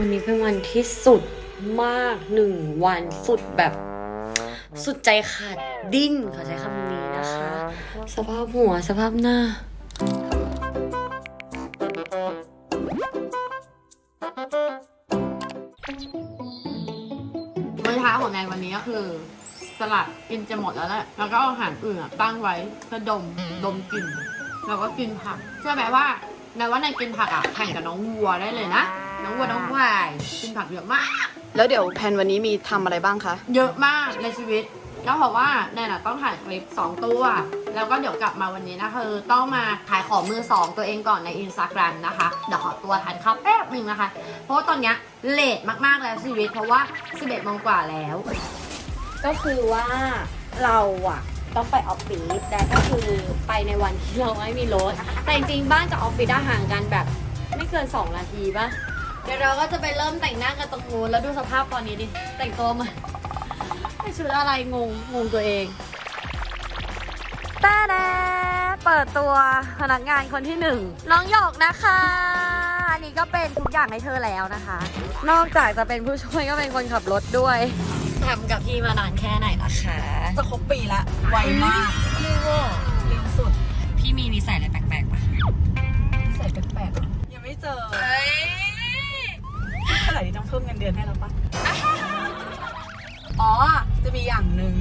วันนี้เป็นวันที่สุดมากหนึ่งวันสุดแบบ สุดใจขาดดิ้นขอใช้คำนี้นะคะ สภาพหัวสภาพหน้ามื้อเช้าของแนนวันนี้ก็คือ สลัดกินจะหมดแล้วแหละแล้วก็เอาอาหารอื่นอะตั้งไว้เพื่อดมดมกลิ่นแล้วก็กินผักเชื่อไหมว่าแนนว่าแนนกินผักอะแข่งกับน้องวัวได้เลยนะ น้องวัวน้องควายกินผักเยอะมาก แล้วเดี๋ยวแพลนวันนี้มีทำอะไรบ้างคะ เยอะมากในชีวิตก็เพราะว่าแนนอะต้องถ่ายคลิป 2 ตัว แล้วก็เดี๋ยวกลับมาวันนี้นะคือต้องมาขายของมือ 2 ตัวเองก่อนในอินสตาแกรมนะคะ เดี๋ยวขอตัวทานข้าวแป๊บหนึงนะคะ เพราะว่าตอนเนี้ยเลทมากๆแล้วชีวิต เพราะว่า 11โมงกว่าแล้ว ก็คือว่าเราอะต้องไปออฟฟิศแต่ก็คือไปในวันที่เราไม่มีรถแต่จริงๆบ้านกับออฟฟิศอะห่างกันแบบ ไม่เกิน 2 นาทีปะ เดี๋ยวเราก็จะไปเริ่มแต่งหน้ากันตรงนู้นแล้วดูสภาพตอนนี้ดิ แต่งตัวมาไอชุดอะไรงงงงตัวเองแต่แน่เปิดตัวพนักงานคนที่หนึ่งน้องหยกนะคะ อันนี้ก็เป็นทุกอย่างให้เธอแล้วนะคะ นอกจากจะเป็นผู้ช่วยก็เป็นคนขับรถด้วยทำกับพี่มานานแค่ไหนล่ะคะ จะครบปีละ ไวมากเร็วอะเร็วสุด พี่มีนิสัยอะไรแปลกๆปะใส่แปลกๆยังไม่เจอ เท่าไหร่ที่ต้องเพิ่มเงินเดือนให้เราปะอ๋อ จะมีอย่างหนึ่ง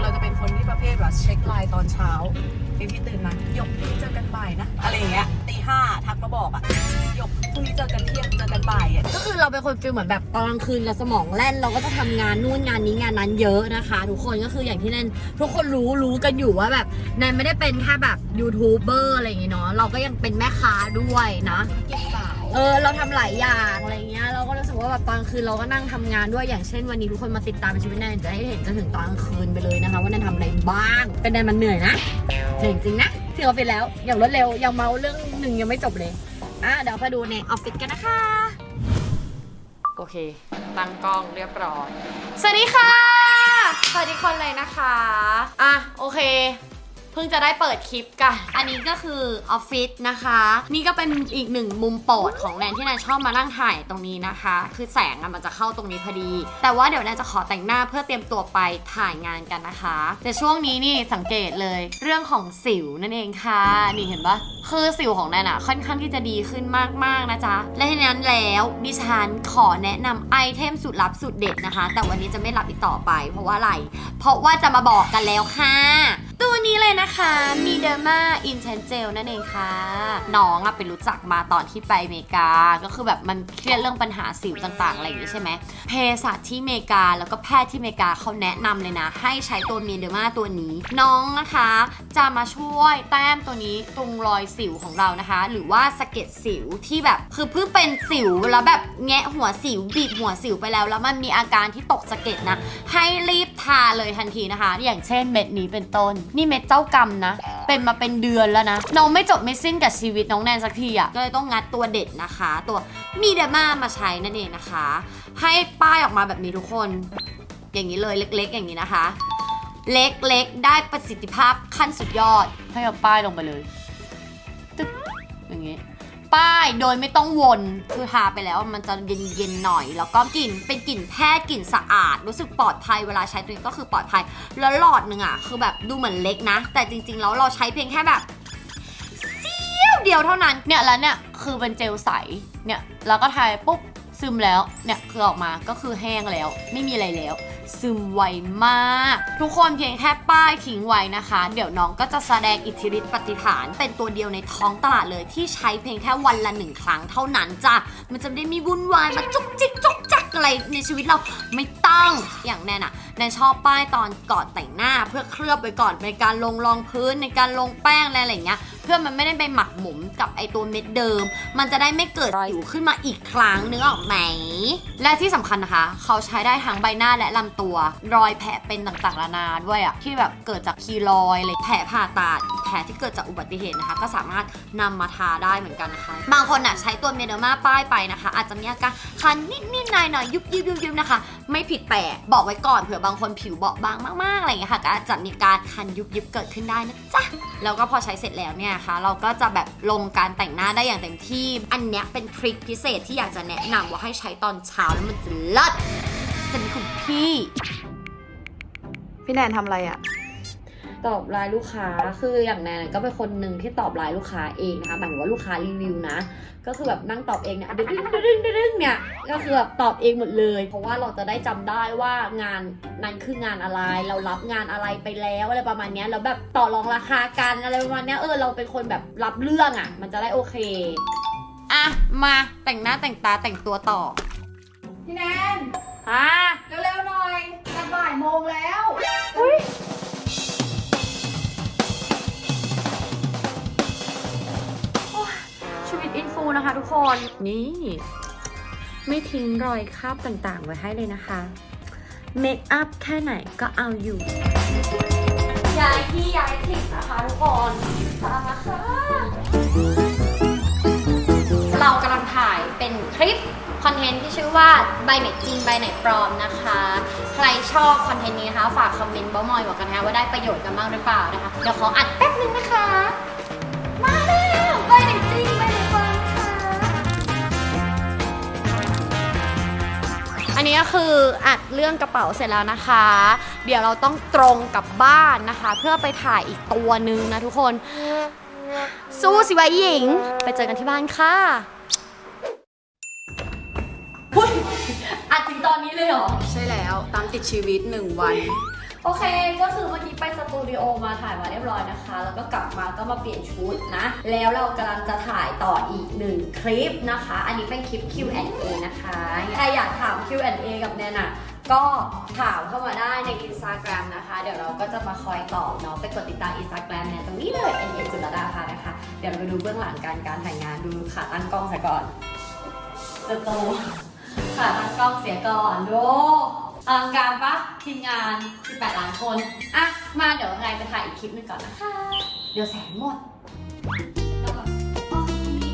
เราจะเป็นคนที่ประเภทแบบเช็คไลน์ตอนเช้าเป็นที่ตื่นมาหยกพรุ่งนี้เจอกันบ่ายนะ อะไรอย่างเงี้ยตีห้าทักมาบอกอะหยกพรุ่งนี้เจอกันเที่ยงเจอกันบ่ายอะก็คือเราเป็นคนฟีลเหมือนแบบตอนกลางคืนเราสมองแล่นเราก็จะทำงานนู่นงานนี้งานนั้นเยอะนะคะ ทุกคนก็คืออย่างที่แนนทุกคนรู้รู้กันอยู่ว่าแบบแนนไม่ได้เป็นแค่แบบยูทูบเบอร์อะไรอย่างงี้เนาะเราก็ยังเป็นแม่ค้าด้วยนะกิจสาว เออเราทำหลายอย่างอะไรเงี้ยเราก็รู้สึกว่าแบบตอนคืนเราก็นั่งทำงานด้วยอย่างเช่น วันนี้ทุกคนมาติดตามชีวิตแนนจะให้เห็นจนถึงตอนกลางคืนไปเลยนะคะว่าแนนทำอะไรบ้าง เป็นแนนมันเหนื่อยนะเหนื่อยจริงนะถึงออฟฟิศแล้วอย่างรวดเร็วยังเมาเรื่องหนึ่งยังไม่จบเลยอะเดี๋ยวไปดูในออฟฟิศกันนะคะโอเคตั้งกล้องเรียบร้อย สวัสดีค่ะ สวัสดีคนเลยนะคะ อะ โอเค เพิ่งจะได้เปิดคลิปกัน อันนี้ก็คือออฟฟิศนะคะ นี่ก็เป็นอีกหนึ่งมุมโปรดของแนนที่แนนชอบมานั่งถ่ายตรงนี้นะคะ คือแสงอะมันจะเข้าตรงนี้พอดี แต่ว่าเดี๋ยวแนนจะขอแต่งหน้าเพื่อเตรียมตัวไปถ่ายงานกันนะคะ แต่ช่วงนี้นี่สังเกตเลยเรื่องของสิวนั่นเองค่ะ นี่เห็นปะคือสิวของแนนอะค่อนข้างที่จะดีขึ้นมากๆนะจ๊ะ และทีนั้นแล้วดิฉันขอแนะนำไอเทมสุดลับสุดเด็ดนะคะ แต่วันนี้จะไม่ลับอีกต่อไป เพราะว่าอะไร เพราะว่าจะมาบอกกันแล้วค่ะ ตัวนี้เลยนะคะมีเดอร์มาอินเทนเจลนั่นเองค่ะ น้องอะไปรู้จักมาตอนที่ไปอเมริกา ก็คือแบบมันเครียดเรื่องปัญหาสิวต่างๆ อะไรอย่างนี้ใช่ไหมเภสัชที่อเมริกาแล้วก็แพทย์ที่อเมริกาเขาแนะนำเลยนะ ให้ใช้ตัวมีเดอร์มาตัวนี้ น้องนะคะ จะมาช่วยแต้มตัวนี้ตรงรอยสิวของเรานะคะ หรือว่าสะเก็ดสิวที่แบบคือเพิ่งเป็นสิวแล้วแบบแงะหัวสิวบีบหัวสิวไปแล้ว แล้วมันมีอาการที่ตกสะเก็ดนะให้รีบทาเลยทันทีนะคะ อย่างเช่นเม็ดนี้เป็นต้นนี่เม็ดเจ้ากรรมนะ เป็นมาเป็นเดือนแล้วนะ น้องไม่จบไม่สิ้นกับชีวิตน้องแนนสักทีอะ่ะ ก็เลยต้องงัดตัวเด็ดนะคะ ตัวมีเดม่ามาใช้นั่นเองนะคะ ให้ป้ายออกมาแบบนี้ทุกคน อย่างนี้เลยเล็กๆ อย่างนี้นะคะ เล็กๆ ได้ประสิทธิภาพขั้นสุดยอด ให้เอาป้ายลงไปเลยตึ๊กอย่างนี้ ป้ายโดยไม่ต้องวนคือทาไปแล้วมันจะเย็นๆหน่อย แล้วก็กลิ่นเป็นกลิ่นแพทย์กลิ่นสะอาด รู้สึกปลอดภัยเวลาใช้ตัวนี้ก็คือปลอดภัย แล้วหลอดหนึ่งอะคือแบบดูเหมือนเล็กนะ แต่จริงๆแล้วเราใช้เพียงแค่แบบเสี้ยวเดียวเท่านั้นเนี่ยแล้วเนี่ยคือเป็นเจลใสเนี่ยแล้วก็ทาปุ๊บซึมแล้วเนี่ยคือออกมาก็คือแห้งแล้ว ไม่มีอะไรแล้ว ซึมไวมาก ทุกคนเพียงแค่ป้ายทิ้งไว้นะคะ เดี๋ยวน้องก็จะแสดงอิทธิฤทธิปฏิหาร เป็นตัวเดียวในท้องตลาดเลยที่ใช้เพียงแค่วันละหนึ่งครั้งเท่านั้นจ้ะมันจะไม่ได้มีวุ่นวายมาจุกจิกจุกจักอะไรในชีวิตเราไม่ต้องอย่างแน่น่ะแนนชอบป้ายตอนก่อนแต่งหน้าเพื่อเคลือบไว้ก่อนในการลงรองพื้นในการลงแป้งอะไรอย่างเงี้ย เพื่อมันไม่ได้ไปหมักหมมกับไอตัวเม็ดเดิม มันจะได้ไม่เกิดสิวขึ้นมาอีกครั้งนึกออกไหม และที่สำคัญนะคะ เขาใช้ได้ทั้งใบหน้าและลำตัว รอยแผลเป็นต่างๆนานาด้วยอะที่แบบเกิดจากคีรอยด์อะไรแผลผ่าตัดแผพ้ที่เกิดจากอุบัติเหตุนะคะ ก็สามารถนำมาทาได้เหมือนกันนะคะ บางคนอะใช้ตัวเมเดอร์มาป้ายไปนะคะ อาจจะมีอาการคันนิดๆหน่อยๆยุบยิบยุบยิบนะคะ ไม่ผิดแปลกบอกไว้ก่อนเผื่อบางคนผิวเบาบางมากๆอะไรอย่างเงี้ยค่ะก็อาจจะมีการคันยุบยิบเกิดขึ้นได้นะ จ้ะแล้วก็พอใช้เสร็จแล้วเนี่ยค่ะ เราก็จะแบบลงการแต่งหน้าได้อย่างเต็มที่ อันเนี้ยเป็นทริคพิเศษที่อยากจะแนะนำว่าให้ใช้ตอนเช้าแล้วมันจะเลิศจะมีคุณพี่ พี่แนนทำอะไรอะ ตอบไลน์ลูกค้าคืออย่างแนนก็เป็นคนหนึ่งที่ตอบไลน์ลูกค้าเองนะคะหมายถึงว่าลูกค้ารีวิวนะ ก็คือแบบนั่งตอบเองเนี่ยดึงดึงดึงดึงดึงเนี่ยก็คือแบบตอบเองหมดเลย เพราะว่าเราจะได้จำได้ว่างานนั้นคืองานอะไร เรารับงานอะไรไปแล้วอะไรประมาณนี้แล้วแบบต่อรองราคากันอะไรประมาณนี้เออเราเป็นคนแบบรับเรื่องอะ มันจะได้โอเคอะมาแต่งหน้าแต่งตาแต่งตัวต่อพี่แนน นะคะทุกคนนี่ ไม่ทิ้งรอยคราบต่างๆ ไว้ให้เลยนะคะ เมคอัพแค่ไหนก็เอาอยู่ ย้ายที่ย้ายถิ่นนะคะทุกคนตามมาค่ะเรากำลังถ่ายเป็นคลิปคอนเทนต์ที่ชื่อว่าใบไหนจริงใบไหนปลอมนะคะ ใครชอบคอนเทนต์นี้นะคะฝากคอมเมนต์บ้ามอยบอกกันนะว่าได้ประโยชน์กันบ้างหรือเปล่านะคะ เดี๋ยวขออัดแป๊บนึงนะคะ มาแล้วใบไหนจริง นนี้ก็คืออัดเรื่องกระเป๋าเสร็จแล้วนะคะ เดี๋ยวเราต้องตรงกลับบ้านนะคะ เพื่อไปถ่ายอีกตัวนึงนะทุกคน สู้สิวะหญิง ไปเจอกันที่บ้านค่ะอัดถึงตอนนี้เลยเหรอ ใช่แล้วตามติดชีวิตหนึ่งวัน โอเค ก็คือเมื่อกี้ไปสตูดิโอมาถ่ายมาเรียบร้อยนะคะ แล้วก็กลับมาก็มาเปลี่ยนชุดนะ แล้วเรากำลังจะถ่ายต่ออีกหนึ่งคลิปนะคะ อันนี้เป็นคลิป Q&A นะคะ ใครอยากถาม Q&A กับแนนอะก็ถามเข้ามาได้ใน Instagram นะคะ เดี๋ยวเราก็จะมาคอยตอบเนาะ ไปกดติดตาม Instagram เนี่ยตรงนี้เลย n a จุลดาค่ะนะคะ เดี๋ยวเราไปดูเบื้องหลังการการถ่ายงานดูขาตั้งกล้องซะก่อนเติบโตขาตั้งกล้องเสียก่อนดู อลังการปะทีมงาน 18 ล้านคน อะ มาเดี๋ยวไงไปถ่ายอีกคลิปหนึงก่อนนะคะ เดี๋ยวแสงหมด แล้วแบบอ๋อนี่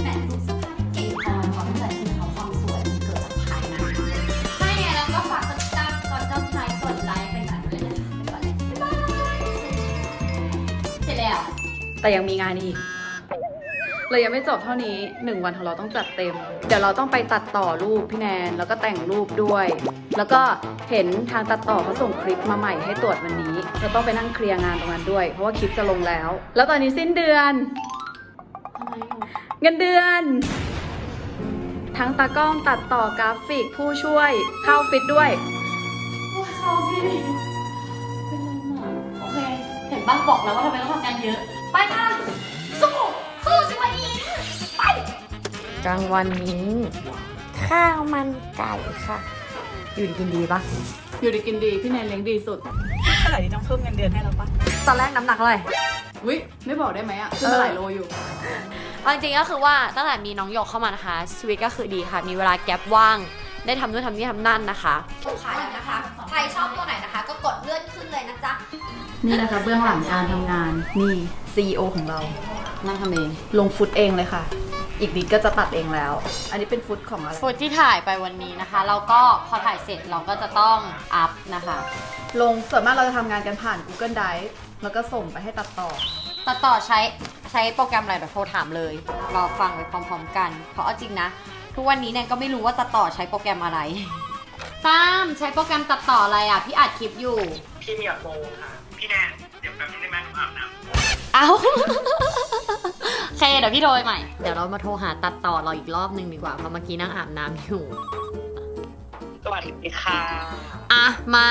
แหมรูปสื้อผ้าที่เก่งพอนความตั้งใจคือเขาความสวยมันเกิดจากภายในใช่ไงแล้วก็ฝากกดติดตามกดซับสไครต์กดไลค์ไปกันด้วยนะคะไปก่อนเลยบ๊ายบายเสร็จแล้ว แต่ยังมีงานอีก เรายังไม่จบเท่านี้หนึ่งวันของเราต้องจัดเต็ม เดี๋ยวเราต้องไปตัดต่อรูปพี่แนน แล้วก็แต่งรูปด้วย แล้วก็เห็นทางตัดต่อเขาส่งคลิปมาใหม่ให้ตรวจวันนี้เราต้องไปนั่งเคลียร์งานตรงนั้นด้วย เพราะว่าคลิปจะลงแล้ว แล้วตอนนี้สิ้นเดือนเงินเดือน ทั้งตากล้องตัดต่อกราฟิกผู้ช่วยเข้าฟิตด้วยโอ้ยเขาพี่เป็นลมอโอเค เห็นบ้างบอกแล้วว่าทำไมต้องทำงานเยอะ ไปค่ะสู้ กลางวันนี้ ข้าวมันไก่ค่ะ อยู่ดีกินดีปะอยู่ดีกินดีพี่แนนเลี้ยงดีสุดเท่าไหร่ที่ต้องเพิ่มเงินเดือนให้เราปะตอนแรกน้ำหนักเท่าไหร่วิไม่บอกได้ไหมอะขึ้นมาหลายโลอยู่เอาจริงๆก็คือว่าตั้งแต่มีน้องหยกเข้ามานะคะ ชีวิตก็คือดีค่ะ มีเวลาแก็บว่าง ได้ทำนู่นทำนี่ทำนั่นนะคะลูกค้าอีกนะคะ ใครชอบตัวไหนนะคะ ก็กดเลื่อนขึ้นเลยนะจ๊ะ นี่นะคะเบื้องหลังการทำงานนี่ CEO ของเรานั่งทำเอง ลงฟุตเองเลยค่ะ อีกนิดก็จะตัดเองแล้ว อันนี้เป็นฟุตของอะไรฟุตที่ถ่ายไปวันนี้นะคะแล้วก็พอถ่ายเสร็จเราก็จะต้องอัพนะคะ ลงส่วนมากเราจะทำงานกันผ่าน Google Drive แล้วก็ส่งไปให้ตัดต่อ ตัดต่อใช้ใช้โปรแกรมอะไรแบบโทรถามเลย รอฟังไปพร้อมๆกัน เพราะเอาจริงนะ ทุกวันนี้เนี่ยก็ไม่รู้ว่าตัดต่อใช้โปรแกรมอะไรฟามใช้โปรแกรมตัดต่ออะไรอะ พี่อัดคลิปอยู่ พี่เมียโปค่ะ พี่แนนเดี๋ยวแป๊บนึงได้ไหมผมอาบน้ำ เอาโอ เคเดี๋ยวพี่โทรไปใหม่ เดี๋ยวเรามาโทรหาตัดต่อเราอีกรอบหนึ่งดีกว่าเพราะเมื่อกี้นั่งอาบน้ำอยู่ สวัสดีค่ะอะมา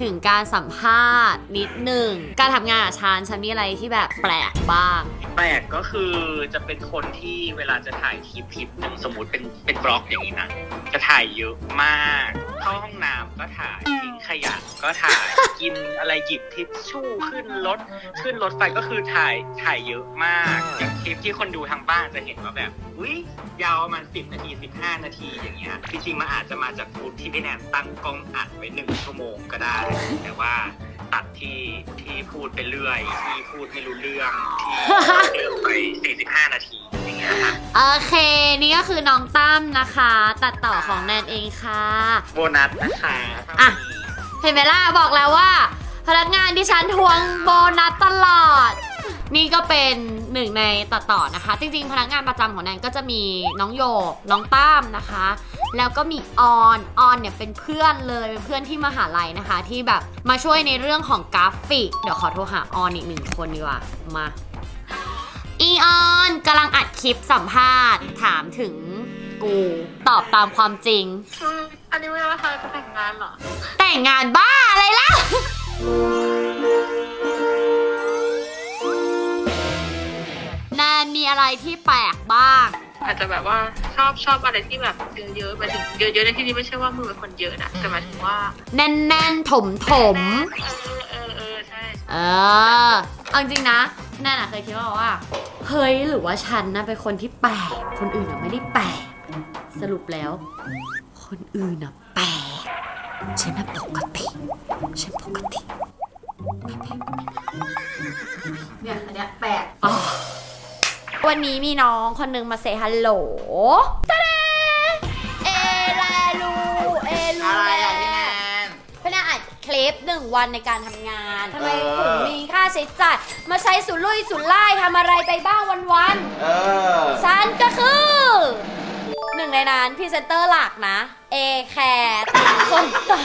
ถึงการสัมภาษณ์นิดหนึ่ง การทำงานกับชานฉันมีอะไรที่แบบแปลกบ้าง แปลกก็คือจะเป็นคนที่เวลาจะถ่ายคลิปคลิปหนึ่งสมมติเป็นเป็นบล็อกอย่างนี้นะ จะถ่ายเยอะมาก เข้าห้องน้ำก็ถ่ายทิ้งขยะก็ถ่ายกินอะไรหยิบทิชชู่ขึ้นรถขึ้นรถไฟก็คือถ่ายถ่ายเยอะมากอย่างคลิปที่คนดูทางบ้านจะเห็นว่าแบบอุ้ยยาวประมาณสิบนาทีสิบห้านาทีอย่างเงี้ยจริงๆมันอาจจะมาจากฟุตที่พี่แนนตั้งกล้องอัดไว้หนึ่งชั่วโมงก็ได้แต่ว่า ตัดที่ที่พูดไปเรื่อย ที่พูดไม่รู้เรื่องที่เดินไป45 นาทีอย่างเงี้ยค่ะโอเค นี่ก็คือน้องตั้มนะคะ ตัดต่อของแนนเองค่ะ โบนัสนะคะอะ เห็นไหมล่ะบอกแล้วว่า พนักงานที่ฉันทวงโบนัสตลอด นี่ก็เป็นหนึ่งในตัดต่อนะคะ จริงๆ พนักงานประจำของแนนก็จะมีน้องโยกน้องตั้มนะคะ แล้วก็มีออนออนเนี่ยเป็นเพื่อนเลยเป็นเพื่อนที่มหาลัยนะคะ ที่แบบมาช่วยในเรื่องของกราฟิก เดี๋ยวขอโทรหาออนอีกหนึ่งคนดีกว่ามาอีออนกำลังอัดคลิปสัมภาษณ์ถามถึงกูตอบตามความจริงอันนี้ไม่ว่าเธอจะแต่งงานเหรอ แต่งงานบ้าอะไรล่ะ แนนมีอะไรที่แปลกบ้าง อาจจะแบบว่าชอบชอบอะไรที่แบบเยอะๆหมายถึงเยอะๆในที่นี้ไม่ใช่ว่ามือเป็นคนเยอะนะแต่หมายถึงว่าแน่นแน่นถมถมเออเออเออใช่ๆเออเอาจริงๆนะแนนอะเคยคิดว่าว่าเฮ้ยหรือว่าฉันนะเป็นคนที่แปลกคนอื่นอะไม่ได้แปลกสรุปแล้ว คนอื่นอะแปลกฉันน่ะปกติฉันปกติเนี่ยอันเนี้ยแปลกอ๋อ วันนี้มีน้องคนหนึงมาเซฮัลโหลตาเดเอลาลูเอลูอะไรอะพี่แนนพี่แนนอัดคลิปหนึ่งวันในการทำงานทำไมถึงมีค่าใช้จ่ายมาใช้สุรุ่ยสุร่ายทำอะไรไปบ้างวันเออๆฉันก็คือหนึ่งในนั้นพรีเซนเตอร์หลักนะ เอแคร์ติดขนตา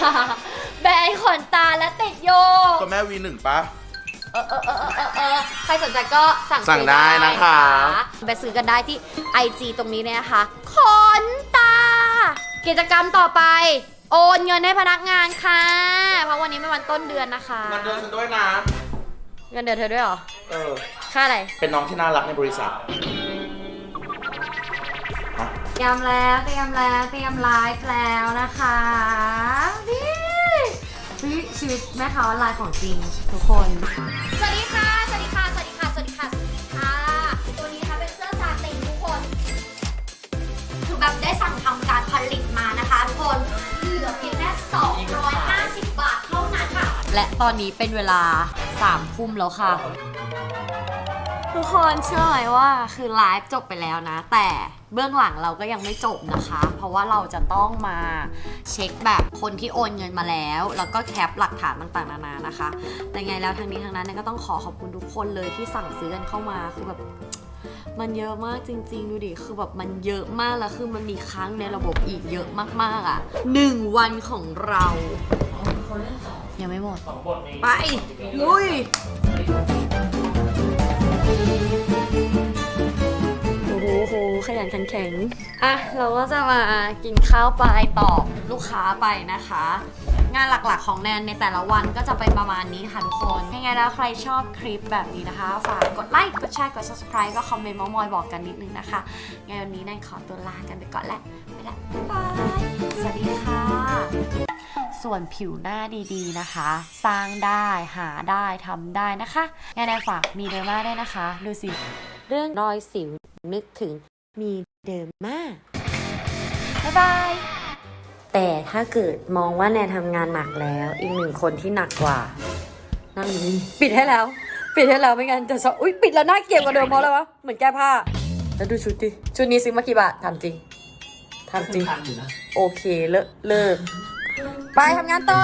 แบรนด์ขนตาและติดโยก ตัวแม่วีหนึ่งปะ เออเออเออเออเออใครสนใจก็สั่งสั่งซื้อได้นะคะ ไปซื้อกันได้ที่ IG ตรงนี้เลยนะคะขนตา กิจกรรมต่อไป โอนเงินให้พนักงานค่ะ เพราะวันนี้เป็นวันต้นเดือนนะคะ มันเดินฉันด้วยนะ เงินเดือนเธอด้วยเหรอ เออ ค่าอะไรเป็นน้องที่น่ารักในบริษัท เตรียมแล้วเตรียมแล้วเตรียมไลฟ์แล้วนะคะนี่ วิชีวิตแม่ค้าออนไลน์ของจริงทุกคน สวัสดีค่ะ สวัสดีค่ะ สวัสดีค่ะ สวัสดีค่ะ สวัสดีค่ะ ตัวนี้นะคะเป็นเสื้อซาตินทุกคน คือแบบได้สั่งทำการผลิตมานะคะทุกคน เหลือเพียงแค่250 บาทเท่านั้นค่ะ และตอนนี้เป็นเวลา3ทุ่มแล้วค่ะ ทุกคนเชื่อไหมว่าคือไลฟ์จบไปแล้วนะ แต่เบื้องหลังเราก็ยังไม่จบนะคะ เพราะว่าเราจะต้องมาเช็คแบบคนที่โอนเงินมาแล้ว แล้วก็แคปหลักฐานต่างๆนานานะคะ แต่ไงแล้วทางนี้ทางนั้นเนี่ยก็ต้องขอขอบคุณทุกคนเลยที่สั่งซื้อกันเข้ามาคือแบบมันเยอะมากจริง ๆ ดูดิ คือแบบมันเยอะมากแล้วคือมันมีค้างในระบบอีกเยอะมากๆอะหนึ่งวันของเรายังไม่หมด ไป ลุย โอ้โหโหขยันขันแข็ง อะ เราก็จะมากินข้าวไปตอบลูกค้าไปนะคะ งานหลักๆของแนนในแต่ละวันก็จะเป็นประมาณนี้ค่ะทุกคนยังไงแล้วใครชอบคลิปแบบนี้นะคะ ฝากกดไลค์ กดแชร์ กด subscribe ก็คอมเมนต์มามอยบอกกันนิดนึงนะคะไงวันนี้แนนขอตัวลากันไปก่อนแหละ ไปละบ๊ายบาย สวัสดีค่ะ ส่วนผิวหน้าดีๆนะคะ สร้างได้หาได้ทำได้นะคะงานแนนฝากมีเดอร์มาได้วยนะคะ ดูสิ เรื่องรอยสิวนึกถึงมีเดิมมากบ๊ายบายแต่ถ้าเกิดมองว่าแนนทำงานหนักแล้ว อีกหนึ่งคนที่หนักกว่านั่งอยู่นี่ปิดให้แล้ว ปิดให้แล้วไม่งั้นจะชอบอุ้ยปิดแล้วน่าเกลียดกว่าเดิมเพราะอะไรวะเหมือนแก้ผ้าแล้วดูชุดดิชุดนี้ซื้อมากี่บาททำจริงทำจริงโอเคเลิกเลิก ไปทำงานต่อ